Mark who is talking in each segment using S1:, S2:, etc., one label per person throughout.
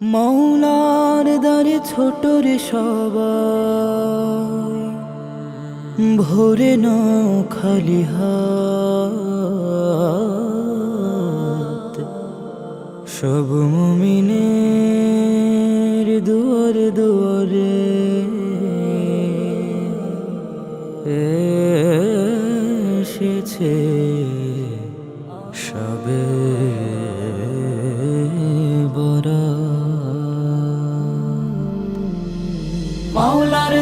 S1: মৌলার দারে ছোট রে সবাই, ভোরে ন খালি হাত। সব মুমিনের দুয়ারে দুয়ারে, এসেছে সবে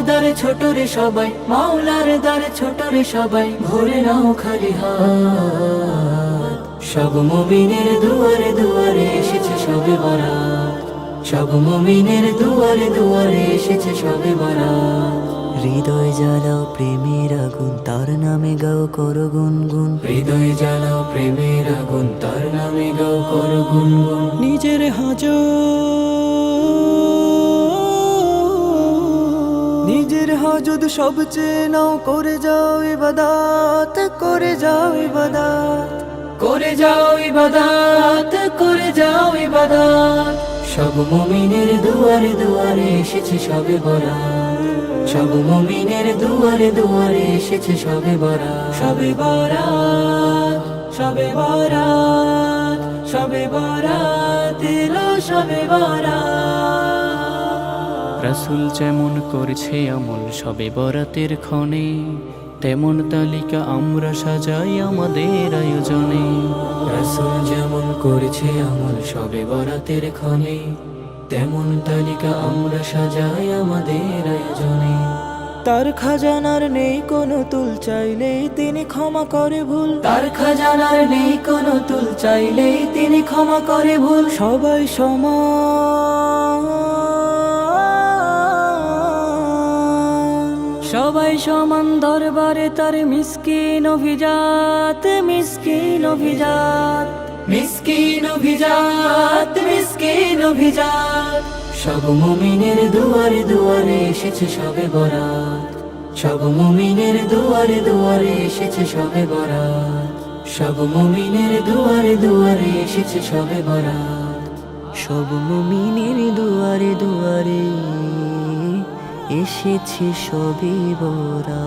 S1: দারে ছোট রে সবাই মাওলার দারে ছোট রে সবাই ভোরে নাও খালি হাত। সব মুমিনের দুয়ারে দুয়ারে এসেছে সবে বরাত। সব মুমিনের দুয়ারে দুয়ারে এসেছে সবে বরাত। হৃদয় জ্বালাও প্রেমের আগুন তার নামে গাও কর গুনগুন। হৃদয় জ্বালাও প্রেমের আগুন তার নামে গাও কর গুনগুন। নিজের হাজর হাজত সবচেয়ে নাও, করে যাও ইবাদাত করে যাও ইবাদাত করে যাও ইবাদাত করে যাও ইবাদাত সব মুমিনের দুয়ারে দুয়ারে এসেছে সবে বরাত। সব মুমিনের দুয়ারে দুয়ারে এসেছে সবে বরাত। সবে বরাত সবে বরাত সবে বরাত, এলো সবে বরাত।
S2: রাসুল যেমন করছে আমল সবে বরাতের ক্ষণে, তেমন তালিকা আমরা সাজাই আমাদের আয়োজনে।
S1: রাসুল যেমন করছে আমল সবে বরাতের ক্ষণে, তেমন তালিকা আমরা সাজাই আমাদের আয়োজনে। তার খাজানার নেই কোনো তুল চাইলেই তিনি ক্ষমা করে ভুল। তার খাজানার নেই কোনো তুল চাইলেই তিনি ক্ষমা করে ভুল। সবাই সমান। সবাই সমান দরবারে তার মিসকিন অভিজাত মিসকিন অভিজাত। মিসকিন অভিজাত মিসকিন অভিজাত। সব মুমিনের দুয়ারে দুয়ারে এসেছে সবে বরাত। সব মুমিনের দুয়ারে দুয়ারে এসেছে সবে বরাত। সব মুমিনের দুয়ারে দুয়ারে এসেছে সবে বরাত। সব মুমিনের দুয়ারে দুয়ারে এসেছে সবিবরা